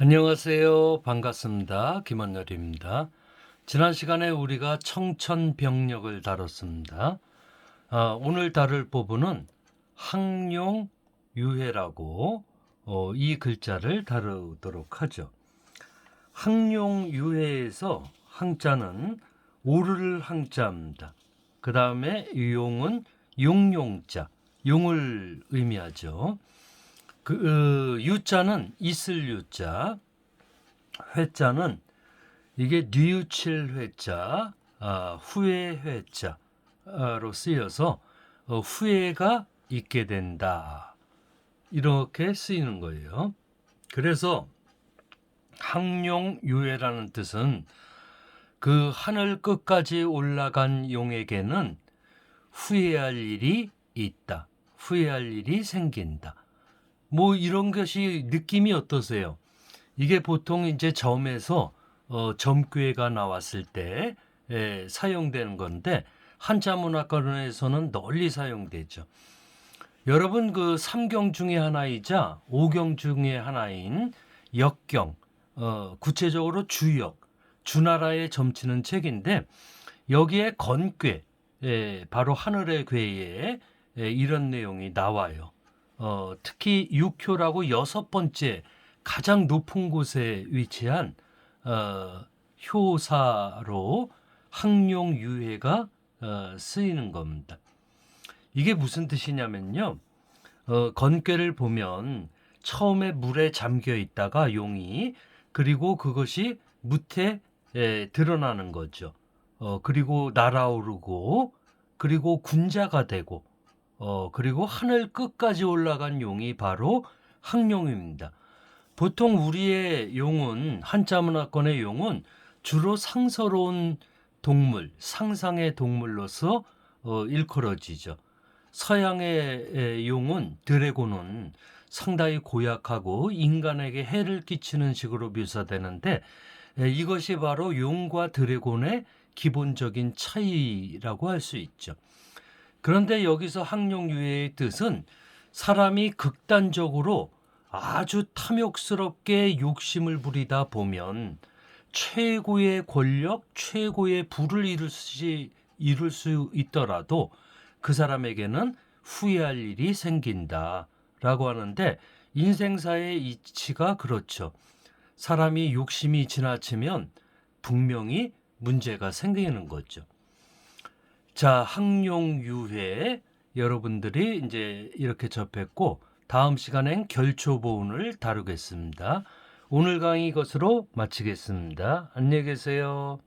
안녕하세요. 반갑습니다. 김원열입니다. 지난 시간에 우리가 청천벽력을 다뤘습니다. 아, 오늘 다룰 부분은 항룡유해라고 어, 이 글자를 다루도록 하죠. 항룡유해에서 항자는 오를 항자입니다. 그 다음에 용은 용용자, 용을 의미하죠. 그 어, 유자는 있을 유자, 회자는 이게 뉘우칠 회자, 아, 후회 회자로 쓰여서 어, 후회가 있게 된다. 이렇게 쓰이는 거예요. 그래서 항용 유해라는 뜻은 그 하늘 끝까지 올라간 용에게는 후회할 일이 있다. 후회할 일이 생긴다. 뭐 이런 것이 느낌이 어떠세요? 이게 보통 이제 점에서 어, 점괘가 나왔을 때 에, 사용되는 건데 한자 문학관에서는 널리 사용되죠. 여러분 그 삼경 중에 하나이자 오경 중에 하나인 역경, 어, 구체적으로 주역, 주나라에 점치는 책인데 여기에 건괴, 에, 바로 하늘의 괴에 에, 이런 내용이 나와요. 어, 특히 육효라고 여섯 번째 가장 높은 곳에 위치한 어, 효사로 항용유해가 어, 쓰이는 겁니다. 이게 무슨 뜻이냐면요. 어, 건괴를 보면 처음에 물에 잠겨 있다가 용이 그리고 그것이 무태 에, 드러나는 거죠. 어, 그리고 날아오르고 그리고 군자가 되고 어, 그리고 하늘 끝까지 올라간 용이 바로 항용입니다. 보통 우리의 용은 한자 문화권의 용은 주로 상서로운 동물, 상상의 동물로서 어, 일컬어지죠. 서양의 에, 용은 드래곤은 상당히 고약하고 인간에게 해를 끼치는 식으로 묘사되는데 에, 이것이 바로 용과 드래곤의 기본적인 차이라고 할 수 있죠. 그런데 여기서 항용유해의 뜻은 사람이 극단적으로 아주 탐욕스럽게 욕심을 부리다 보면 최고의 권력, 최고의 부를 이룰 수, 이룰 수 있더라도 그 사람에게는 후회할 일이 생긴다라고 하는데 인생사의 이치가 그렇죠. 사람이 욕심이 지나치면 분명히 문제가 생기는 거죠. 자, 항용유해 여러분들이 이제 이렇게 접했고 다음 시간엔 결초보운을 다루겠습니다. 오늘 강의 이것으로 마치겠습니다. 안녕히 계세요.